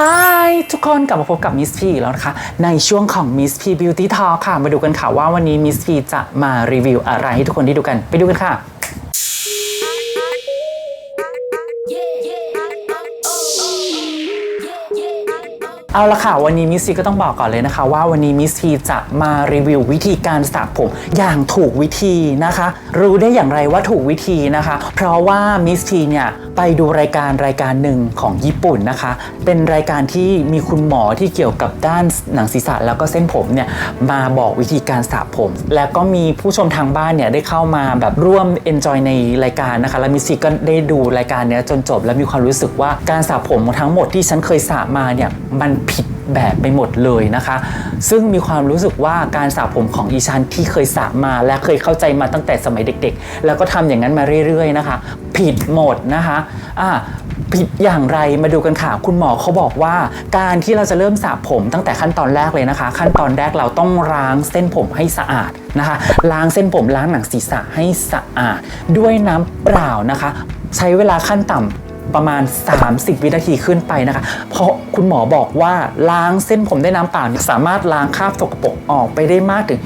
Hi ทุกคนกลับมาพบกับ Miss P แล้วนะคะ ในช่วงของ Miss P Beauty Talk ค่ะ มาดูกันค่ะว่าวันนี้ Miss P จะมารีวิวอะไรให้ทุกคนได้ดูกัน ไปดูกันค่ะ เอาละค่ะ วันนี้มิสซีก็ต้องบอกก่อนเลยนะคะ ว่าวันนี้มิสซีจะมารีวิววิธีการสระผมอย่างถูกวิธีนะคะ รู้ได้อย่างไรว่าถูกวิธีนะคะ เพราะว่ามิสซีเนี่ยไปดูรายการรายการหนึ่งของญี่ปุ่นนะคะ เป็นรายการที่มีคุณหมอที่เกี่ยวกับด้านหนังศีรษะแล้วก็เส้นผมเนี่ยมาบอกวิธีการสระผม แล้วก็มีผู้ชมทางบ้านเนี่ยได้เข้ามาแบบร่วม enjoy ในรายการนะคะ แล้วมิสซีก็ได้ดูรายการเนี้ยจนจบ แล้วมีความรู้สึกว่าการสระผมทั้งหมดที่ฉันเคยสระมาเนี่ยมันผิดแบบไปหมดเลยนะคะ ซึ่งมีความรู้สึกว่าการสระผมของอีชันที่เคยสระมาและเคยเข้าใจมาตั้งแต่สมัยเด็ก ๆ แล้วก็ทำอย่างนั้นมาเรื่อย ๆ นะคะ ผิดหมดนะคะอ่าผิดอย่างไรมาดูกันค่ะคุณหมอเขาบอกว่า การที่เราจะเริ่มสระผมตั้งแต่ขั้นตอนแรกเลยนะคะ ขั้นตอนแรกเราต้องล้างเส้นผมให้สะอาดนะคะ ล้างเส้นผมล้างหนังศีรษะให้สะอาด ด้วยน้ำเปล่านะคะ ใช้เวลาขั้นต่ำ ประมาณ 30 วินาทีขึ้นไปนะคะ เพราะคุณหมอบอกว่าล้างเส้นผมด้วยน้ำเปล่าสามารถล้างคราบสกปรกออกไปได้มากถึง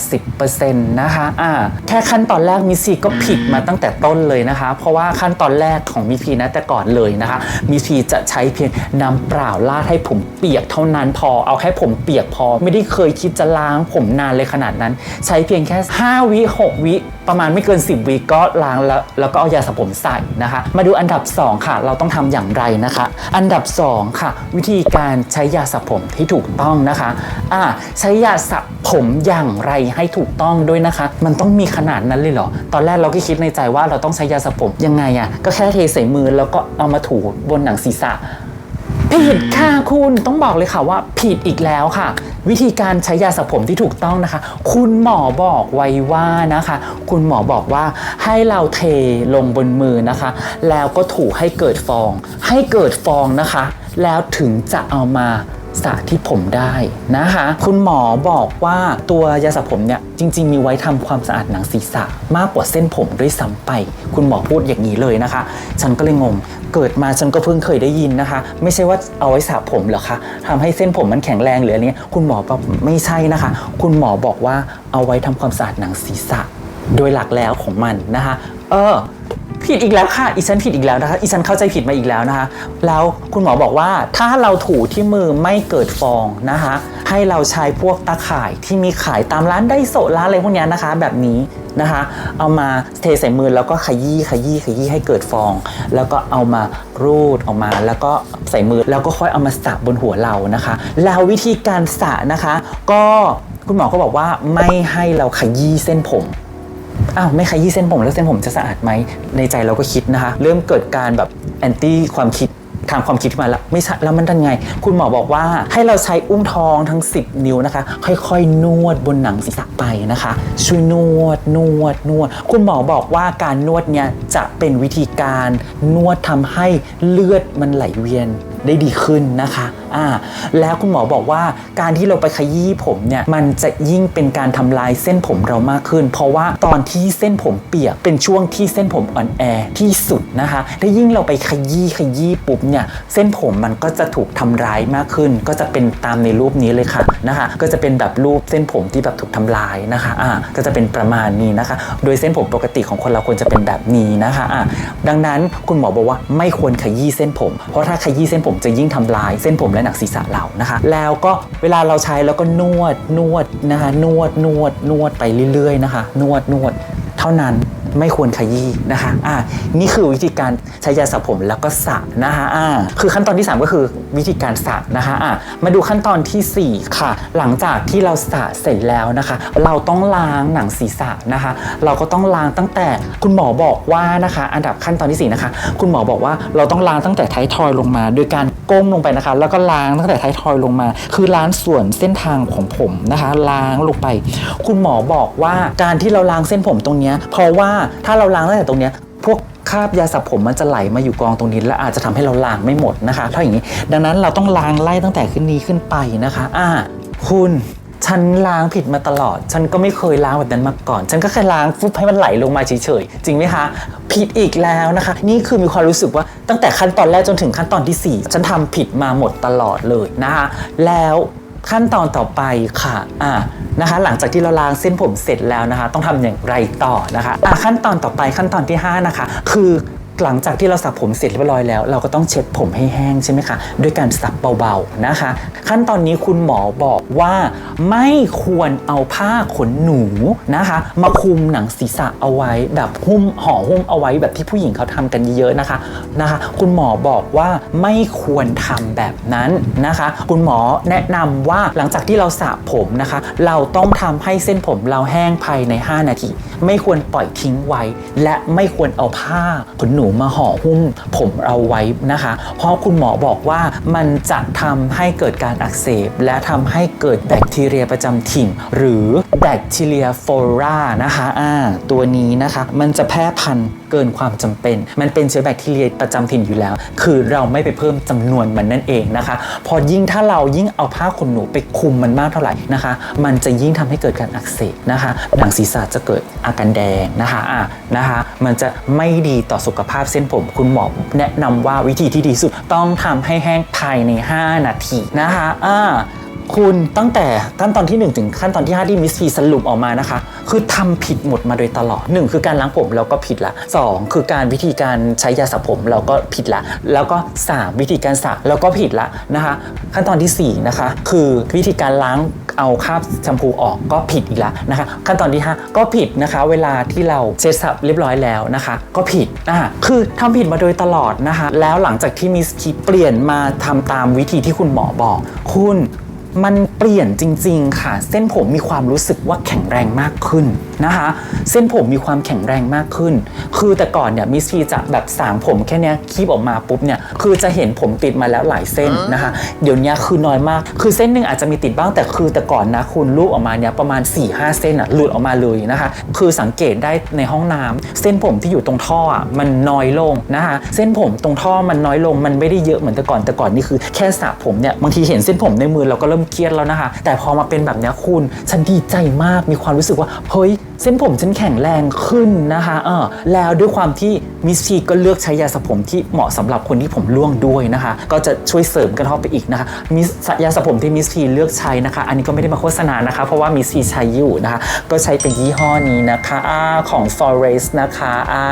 80%นะคะอ่าแค่ขั้นตอนแรกมิซีก็ผิดมาตั้งแต่ต้นเลยนะคะ เพราะว่าขั้นตอนแรกของมิพีนะแต่ก่อนเลยนะคะมิพีจะใช้เพียงน้ำเปล่าลาดให้ผมเปียกเท่านั้นพอเอาแค่ผมเปียกพอ ไม่ได้เคยคิดจะล้างผมนานเลยขนาดนั้น ใช้เพียงแค่ 5 วิ 6 วิ ประมาณไม่เกิน 10 วิก็ล้างแล้วแล้วก็เอายาสระผมใส่นะคะ มาดูอันดับ 2ค่ะ เราต้องทำอย่างไรนะคะ อันดับ 2 ค่ะ วิธีการใช้ยาสระผมที่ถูกต้องนะคะอ่าใช้ยาสระผมอย่างไรให้ถูกต้องด้วยนะคะ มันต้องมีขนาดนั้นเลยเหรอ ตอนแรกเราก็คิดในใจว่าเราต้องใช้ยาสระผมยังไงอะ่ะก็แค่เทใส่มือแล้วก็เอามาถูบนหนังศีรษะ ผิดค่ะคุณต้องบอกเลยค่ะว่าผิดอีกแล้วค่ะ วิธีการใช้ยาสระผมที่ถูกต้องนะคะ คุณหมอบอกไว้ว่านะคะ คุณหมอบอกว่าให้เราเทลงบนมือนะคะ แล้วก็ถูให้เกิดฟอง ให้เกิดฟองนะคะ แล้วถึงจะเอามา สระที่ผมได้นะคะ คุณหมอบอกว่าตัวยาสระผมเนี่ยจริง ๆ มีไว้ทำความสะอาดหนังศีรษะมากกว่าเส้นผมด้วยซ้ำไป คุณหมอพูดอย่างนี้เลยนะคะ ฉันก็เลยงง เกิดมาฉันก็เพิ่งเคยได้ยินนะคะ ไม่ใช่ว่าเอาไว้สระผมหรอคะทำให้เส้นผมมันแข็งแรงหรืออะไรเงี้ยคุณหมอบอกไม่ใช่นะคะ คุณหมอบอกว่าเอาไว้ทำความสะอาดหนังศีรษะ โดยหลักแล้วของมันนะคะ เออ ผิดอีกแล้วค่ะอีฉันผิดอีกแล้วนะคะอีฉันเข้าใจผิดมาอีกแล้วนะคะ แล้วคุณหมอบอกว่าถ้าเราถูที่มือไม่เกิดฟองนะคะให้เราใช้พวกตาข่ายที่มีขายตามร้านไดโซร้านอะไรพวกนี้นะคะ แบบนี้นะคะ เอามาเทใส่มือแล้วก็ขยี้ขยี้ขยี้ให้เกิดฟอง แล้วก็เอามารูดออกมาแล้วก็ใส่มือแล้วก็ค่อยเอามาสระบนหัวเรานะคะ แล้ววิธีการสระนะคะ ก็คุณหมอก็บอกว่าไม่ให้เราขยี้เส้นผม อ้าวไม่ขยี้เส้นผมแล้วเส้นผมจะสะอาดไหมในใจเราก็คิดนะคะ เริ่มเกิดการแบบแอนตี้ความคิดทางความคิดมาแล้วไม่ใช่แล้วมันทำไง คุณหมอบอกว่าให้เราใช้อุ้งท้องทั้ง 10 นิ้วนะคะ ค่อยๆ นวดบนหนังศีรษะไปนะคะ ช่วยนวดนวดนวด คุณหมอบอกว่าการนวดเนี่ยจะเป็นวิธีการนวดทำให้เลือดมันไหลเวียน ได้ดีขึ้นนะคะอ่าแล้วคุณหมอบอกว่าการที่เราไปขยี้ผมเนี่ยมันจะยิ่งเป็นการทำลายเส้นผมเรามากขึ้น เพราะว่าตอนที่เส้นผมเปียกเป็นช่วงที่เส้นผมอ่อนแอที่สุดนะคะถ้ายิ่งเราไปขยี้ขยี้ปุ๊บเนี่ยเส้นผมมันก็จะถูกทำร้ายมากขึ้น ก็จะเป็นตามในรูปนี้เลยค่ะนะคะ ก็จะเป็นแบบรูปเส้นผมที่แบบถูกทำลายนะคะอ่าก็จะเป็นประมาณนี้นะคะ โดยเส้นผมปกติของคนเราควรจะเป็นแบบนี้นะคะอ่าดังนั้นคุณหมอบอกว่าไม่ควรขยี้เส้นผม เพราะถ้าขยี้เส้นผมจะยิ่งทำลายเส้นผมและหนังศีรษะเรานะคะ แล้วก็เวลาเราใช้แล้วก็นวดนวดนะคะนวดนวดนวดไปเรื่อยๆนะคะ นวดนวดเท่านั้น ไม่ควรขยี้นะคะอ่านี่คือวิธีการใช้ยาสระผมแล้วก็สระนะคะอ่าคือขั้นตอนที่ 3 ก็คือวิธีการสระนะคะอ่ามาดูขั้นตอนทีสี่ 4 ค่ะ หลังจากที่เราสระเสร็จแล้วนะคะ เราต้องล้างหนังศีรษะนะคะ เราก็ต้องล้างตั้งแต่คุณหมอบอกว่านะคะ อันดับขั้นตอนที่4นะคะคุณหมอบอกว่าเราต้องล้างตั้งแต่ท้ายทอยลงมา โดยการก้มลงไปนะคะ แล้วก็ล้างตั้งแต่ท้ายทอยลงมา คือล้างส่วนเส้นทางของผมนะคะ ล้างลงไป คุณหมอบอกว่าการที่เราล้างเส้นผมตรงนี้เพราะว่าถ้าเราล้างตั้งแต่ตรงเนี้ยพวกคราบยาสระผมมันจะไหลมาอยู่กองตรงนี้และอาจจะทำให้เราล้างไม่หมดนะคะถ้าอย่างนี้ ดังนั้นเราต้องล้างไล่ตั้งแต่ขึ้นนี้ขึ้นไปนะคะ อ่า คุณฉันล้างผิดมาตลอด ฉันก็ไม่เคยล้างแบบนั้นมาก่อน ฉันก็แค่ล้างฟุบให้มันไหลลงมาเฉยๆ จริงไหมคะ ผิดอีกแล้วนะคะ นี่คือมีความรู้สึกว่าตั้งแต่ขั้นตอนแรกจนถึงขั้นตอนที่ 4 ฉันทำผิดมาหมดตลอดเลยนะคะ แล้ว ขั้นตอนต่อไปค่ะอ่านะคะ หลังจากที่เราล้างเส้นผมเสร็จแล้วนะคะ ต้องทำอย่างไรต่อนะคะอะขั้นตอนต่อไปขั้นตอนที่ 5 นะคะ คือ หลังจากที่เราสระผมเสร็จเรียบร้อยแล้ว เราก็ต้องเช็ดผมให้แห้งใช่ไหมคะด้วยการสับเบาๆนะคะ ขั้นตอนนี้คุณหมอบอกว่าไม่ควรเอาผ้าขนหนูนะคะ มาคลุมหนังศีรษะเอาไว้ แบบหุ้มห่อหุ้มเอาไว้แบบที่ผู้หญิงเขาทำกันเยอะๆนะคะนะคะ คุณหมอบอกว่าไม่ควรทำแบบนั้นนะคะ คุณหมอแนะนำว่าหลังจากที่เราสระผมนะคะ เราต้องทำให้เส้นผมเราแห้งภายใน 5 นาที ไม่ควรปล่อยทิ้งไว้ และไม่ควรเอาผ้าขนหนูมาห่อหุ้มผมเราไว้นะคะ เพราะคุณหมอบอกว่ามันจะทำให้เกิดการอักเสบ และทำให้เกิดแบคทีเรียประจำถิ่น หรือแบคทีเรียโฟรานะคะอ่าตัวนี้นะคะมันจะแพร่พันธุ์เกินความจำเป็น มันเป็นเชื้อแบคทีเรียประจำถิ่นอยู่แล้ว คือเราไม่ไปเพิ่มจำนวนมันนั่นเองนะคะ พอยิ่งถ้าเรายิ่งเอาผ้าขนหนูไปคลุมมันมากเท่าไหร่นะคะ มันจะยิ่งทำให้เกิดการอักเสบนะคะ หนังศีรษะจะเกิดอาการแดงนะคะอะนะคะ มันจะไม่ดีต่อสุขภาพเส้นผม คุณหมอแนะนำว่าวิธีที่ดีสุดต้องทำให้แห้งภายใน 5 นาทีนะคะอ่า คุณตั้งแต่ขั้นตอนที่ 1 ถึงขั้นตอนที่ 5 ที่มิสทีสรุปออกมานะคะ คือทำผิดหมดมาโดยตลอด 1 คือการล้างผมเราก็ผิดละ 2 คือการวิธีการใช้ยาสระผมเราก็ผิดละ แล้วก็ 3 วิธีการสระเราก็ผิดละนะคะ ขั้นตอนทีสี่ 4 นะคะ คือวิธีการล้างเอาคราบแชมพูออกก็ผิดอีกแล้วนะคะ ขั้นตอนที่ 5 ก็ผิดนะคะ เวลาที่เราเช็ดสับเรียบร้อยแล้วนะคะ ก็ผิดอ่าคือทำผิดมาโดยตลอดนะคะ แล้วหลังจากที่มิสทีเปลี่ยนมาทำตามวิธีที่คุณหมอบอก คุณ มันเปลี่ยนจริง ๆ ค่ะ เส้นผมมีความรู้สึกว่าแข็งแรงมากขึ้นนะคะ เส้นผมมีความแข็งแรงมากขึ้น คือแต่ก่อนเนี่ยมิสทีจะแบบสางผมแค่เนี้ยคีบออกมาปุ๊บเนี่ยคือจะเห็นผมติดมาแล้วหลายเส้นนะคะ เดี๋ยวนี้คือน้อยมาก คือเส้นหนึ่งอาจจะมีติดบ้างแต่คือแต่ก่อนนะคุณลูกออกมาเนี่ยประมาณ4ี่ห้าเส้นอะหลุดออกมาเลยนะคะ คือสังเกตได้ในห้องน้ำเส้นผมที่อยู่ตรงท่ออะมันน้อยลงนะคะ เส้นผมตรงท่อมันน้อยลงมันไม่ได้เยอะเหมือนแต่ก่อนแต่ก่อนนี่คือแค่สระผมเนี่ยบางทีเห็นเส้นผมในมือเราก็เริ่มเครียดแล้วนะคะ แต่พอมาเป็นแบบนี้คุณฉันดีใจมากมีความรู้สึกว่าเฮ้ยเส้นผมฉันแข็งแรงขึ้นนะคะเออแล้วด้วยความที่มิสทีก็เลือกใช้ยาสระผมที่เหมาะสำหรับคนที่ผมร่วงด้วยนะคะ ก็จะช่วยเสริมกันเข้าไปอีกนะคะมิสยาสระผมที่มิสทีเลือกใช้นะคะ อันนี้ก็ไม่ได้มาโฆษณานะคะ เพราะว่ามิสทีใช้อยู่นะคะ ก็ใช้เป็นยี่ห้อนี้นะคะอาของ Forest นะคะอา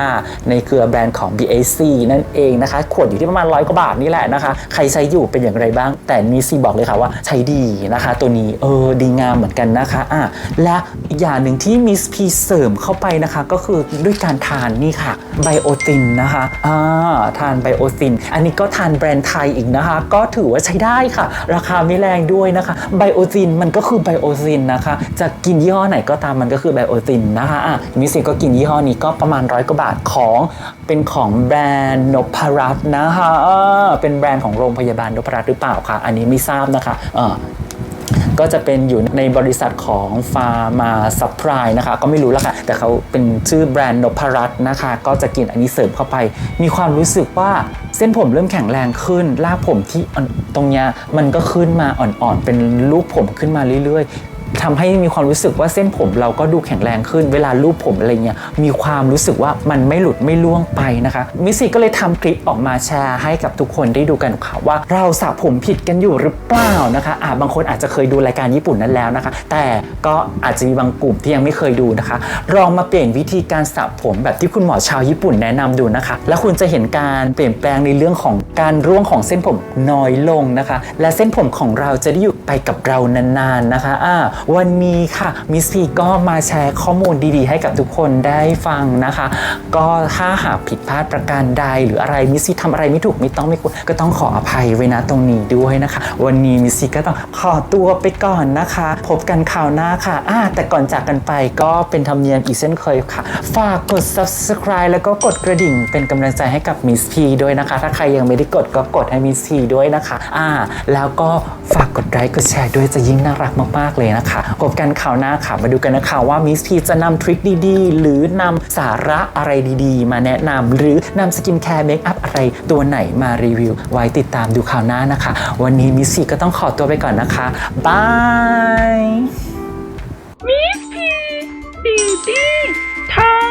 ในเครือแบรนด์ของ BAC นั่นเองนะคะ ขวดอยู่ที่ประมาณร้อยกว่าบาทนี่แหละนะคะ ใครใช้อยู่เป็นอย่างไรบ้าง แต่มิสทีบอกเลยค่ะว่าใช้ดีนะคะ ตัวนี้เออดีงามเหมือนกันนะคะอะและอีกอย่างหนึ่งที่มิสพีเสริมเข้าไปนะคะ ก็คือด้วยการทานนี่ค่ะไบโอตินนะคะอ่าทานไบโอติน อันนี้ก็ทานแบรนด์ไทยอีกนะคะ ก็ถือว่าใช้ได้ค่ะ ราคาไม่แรงด้วยนะคะไบโอตินมันก็คือไบโอตินนะคะ จะกินยี่ห้อไหนก็ตามมันก็คือไบโอตินนะคะอะมิสซีก็กินยี่ห้อนี้ก็ประมาณร้อยกว่าบาทของเป็นของแบรนด์นพรัตน์นะคะเออเป็นแบรนด์ของโรงพยาบาลนพรัตน์หรือเปล่าคะอันนี้ไม่ทราบนะคะเออก็จะเป็นอยู่ในบริษัทของฟาร์มาซัพพลายนะคะ ก็ไม่รู้แล้วค่ะ แต่เขาเป็นชื่อแบรนด์นพรัตน์นะคะ ก็จะกินอันนี้เสริมเข้าไป มีความรู้สึกว่าเส้นผมเริ่มแข็งแรงขึ้นรากผมที่ตรงเนี้ยมันก็ขึ้นมาอ่อนๆ เป็นลูกผมขึ้นมาเรื่อยๆ ทำให้มีความรู้สึกว่าเส้นผมเราก็ดูแข็งแรงขึ้น เวลาลูบผมอะไรเงี้ยมีความรู้สึกว่ามันไม่หลุดไม่ล่วงไปนะคะมิสซี่ก็เลยทำคลิปออกมาแชร์ให้กับทุกคนได้ดูกันค่ะว่าเราสระผมผิดกันอยู่หรือเปล่านะคะอ่าบางคนอาจจะเคยดูรายการญี่ปุ่นนั้นแล้วนะคะ แต่ก็อาจจะมีบางกลุ่มที่ยังไม่เคยดูนะคะลองมาเปลี่ยนวิธีการสระผมแบบที่คุณหมอชาวญี่ปุ่นแนะนำดูนะคะ แล้วคุณจะเห็นการเปลี่ยนแปลงในเรื่องของการร่วงของเส้นผมน้อยลงนะคะ และเส้นผมของเราจะได้อยู่ไปกับเรานานๆนะคะอ่าวันนี้ค่ะมิสซีก็มาแชร์ข้อมูลดีๆ ให้กับทุกคนได้ฟังนะคะ ก็ถ้าหากผิดพลาดประการใดหรืออะไรมิสซี่ทำอะไรไม่ถูกไม่ต้องไม่ควรก็ต้องขออภัยไว้นะตรงนี้ด้วยนะคะ วันนี้มิสซี่ก็ต้องขอตัวไปก่อนนะคะ พบกันคราวหน้าค่ะอ่าแต่ก่อนจากกันไปก็เป็นธรรมเนียมอีกเช่นเคยค่ะ ฝากกด subscribe แล้วก็กดกระดิ่งเป็นกำลังใจให้กับมิสพีด้วยนะคะ ถ้าใครยังไม่ได้กดก็กดให้มิสพีด้วยนะคะ อ่า แล้วก็ฝากกดไลค์กดแชร์ด้วยจะยิ่งน่ารักมากๆเลยนะคะค่ะ พบกันข่าวหน้าค่ะ มาดูกันนะคะว่ามิสทีจะนำทริคดีๆ หรือนำสาระอะไรดีๆ มาแนะนำหรือนำสกินแคร์เมคอัพอะไรตัวไหนมารีวิว ไว้ติดตามดูข่าวหน้านะคะ วันนี้มิสทีก็ต้องขอตัวไปก่อนนะคะบาย Miss P บีบี้ไทา